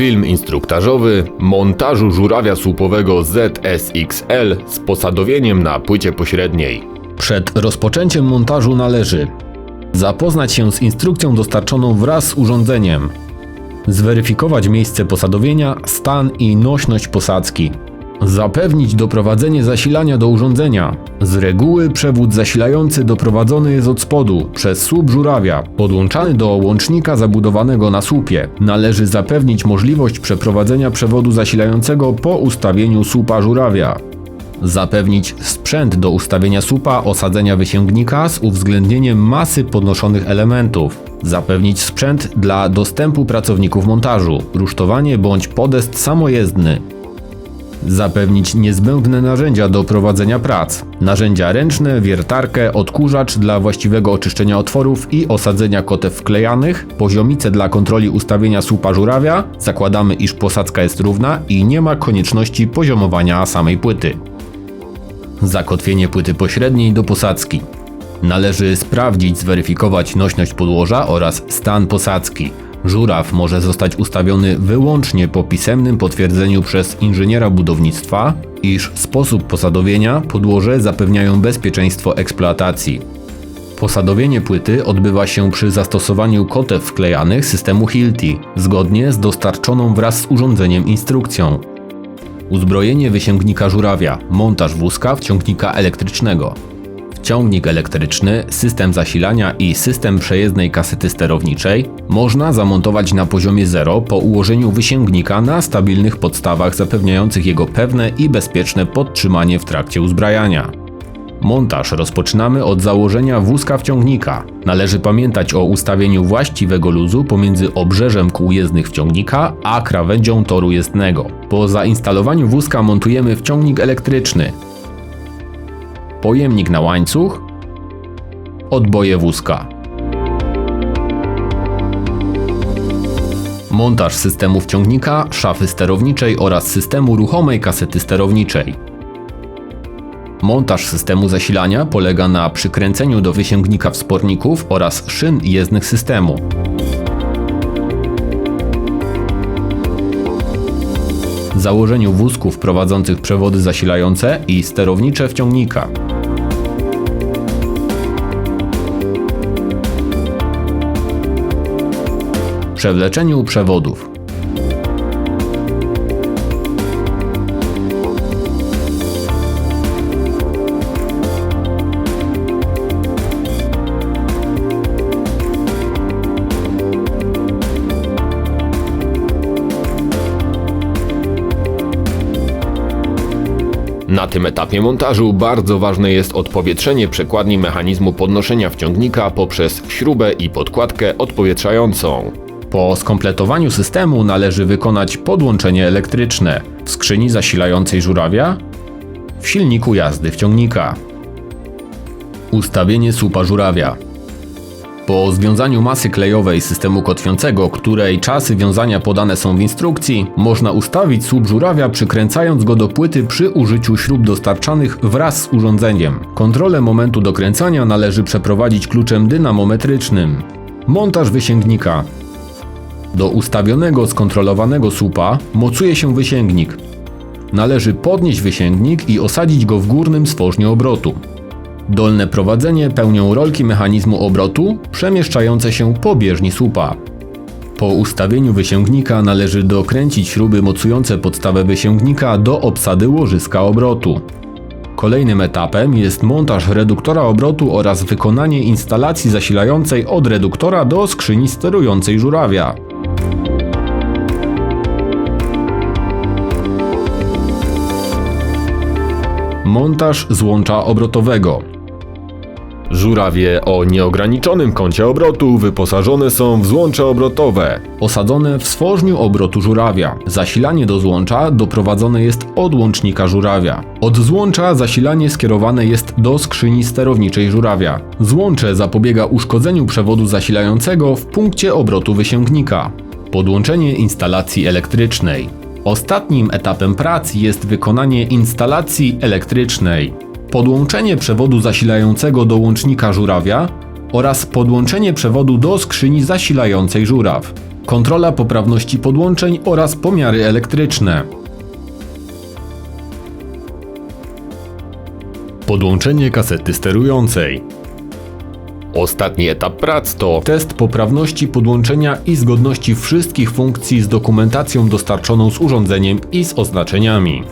Film instruktażowy montażu żurawia słupowego ZSXL z posadowieniem na płycie pośredniej. Przed rozpoczęciem montażu należy zapoznać się z instrukcją dostarczoną wraz z urządzeniem, zweryfikować miejsce posadowienia, stan i nośność posadzki, zapewnić doprowadzenie zasilania do urządzenia. Z reguły przewód zasilający doprowadzony jest od spodu przez słup żurawia, podłączany do łącznika zabudowanego na słupie. Należy zapewnić możliwość przeprowadzenia przewodu zasilającego po ustawieniu słupa żurawia. Zapewnić sprzęt do ustawienia słupa osadzenia wysięgnika z uwzględnieniem masy podnoszonych elementów. Zapewnić sprzęt dla dostępu pracowników montażu, rusztowanie bądź podest samojezdny. Zapewnić niezbędne narzędzia do prowadzenia prac. Narzędzia ręczne, wiertarkę, odkurzacz dla właściwego oczyszczenia otworów i osadzenia kotew wklejanych, poziomice dla kontroli ustawienia słupa żurawia, zakładamy iż posadzka jest równa i nie ma konieczności poziomowania samej płyty. Zakotwienie płyty pośredniej do posadzki. Należy sprawdzić, zweryfikować nośność podłoża oraz stan posadzki. Żuraw może zostać ustawiony wyłącznie po pisemnym potwierdzeniu przez inżyniera budownictwa, iż sposób posadowienia, podłoże zapewniają bezpieczeństwo eksploatacji. Posadowienie płyty odbywa się przy zastosowaniu kotew wklejanych systemu Hilti, zgodnie z dostarczoną wraz z urządzeniem instrukcją. Uzbrojenie wysięgnika żurawia, montaż wózka wciągnika elektrycznego. Wciągnik elektryczny, system zasilania i system przejezdnej kasety sterowniczej można zamontować na poziomie 0 po ułożeniu wysięgnika na stabilnych podstawach zapewniających jego pewne i bezpieczne podtrzymanie w trakcie uzbrajania. Montaż rozpoczynamy od założenia wózka wciągnika. Należy pamiętać o ustawieniu właściwego luzu pomiędzy obrzeżem kół jezdnych wciągnika a krawędzią toru jezdnego. Po zainstalowaniu wózka montujemy wciągnik elektryczny, pojemnik na łańcuch, odboje wózka. Montaż systemu wciągnika, szafy sterowniczej oraz systemu ruchomej kasety sterowniczej. Montaż systemu zasilania polega na przykręceniu do wysięgnika wsporników oraz szyn jezdnych systemu. Założeniu wózków prowadzących przewody zasilające i sterownicze wciągnika. Przewleczeniu przewodów. Na tym etapie montażu bardzo ważne jest odpowietrzenie przekładni mechanizmu podnoszenia wciągnika poprzez śrubę i podkładkę odpowietrzającą. Po skompletowaniu systemu należy wykonać podłączenie elektryczne w skrzyni zasilającej żurawia, w silniku jazdy wciągnika. Ustawienie słupa żurawia. Po związaniu masy klejowej systemu kotwiącego, której czasy wiązania podane są w instrukcji, można ustawić słup żurawia przykręcając go do płyty przy użyciu śrub dostarczanych wraz z urządzeniem. Kontrolę momentu dokręcania należy przeprowadzić kluczem dynamometrycznym. Montaż wysięgnika. Do ustawionego, skontrolowanego słupa mocuje się wysięgnik. Należy podnieść wysięgnik i osadzić go w górnym stworznie obrotu. Dolne prowadzenie pełnią rolki mechanizmu obrotu przemieszczające się po bieżni słupa. Po ustawieniu wysięgnika należy dokręcić śruby mocujące podstawę wysięgnika do obsady łożyska obrotu. Kolejnym etapem jest montaż reduktora obrotu oraz wykonanie instalacji zasilającej od reduktora do skrzyni sterującej żurawia. Montaż złącza obrotowego. Żurawie o nieograniczonym kącie obrotu wyposażone są w złącze obrotowe. Osadzone w stworzniu obrotu żurawia. Zasilanie do złącza doprowadzone jest od łącznika żurawia. Od złącza zasilanie skierowane jest do skrzyni sterowniczej żurawia. Złącze zapobiega uszkodzeniu przewodu zasilającego w punkcie obrotu wysięgnika. Podłączenie instalacji elektrycznej. Ostatnim etapem prac jest wykonanie instalacji elektrycznej. Podłączenie przewodu zasilającego do łącznika żurawia oraz podłączenie przewodu do skrzyni zasilającej żuraw. kontrola poprawności podłączeń oraz pomiary elektryczne. Podłączenie kasety sterującej. Ostatni etap prac to Test poprawności podłączenia i zgodności wszystkich funkcji z dokumentacją dostarczoną z urządzeniem i z oznaczeniami.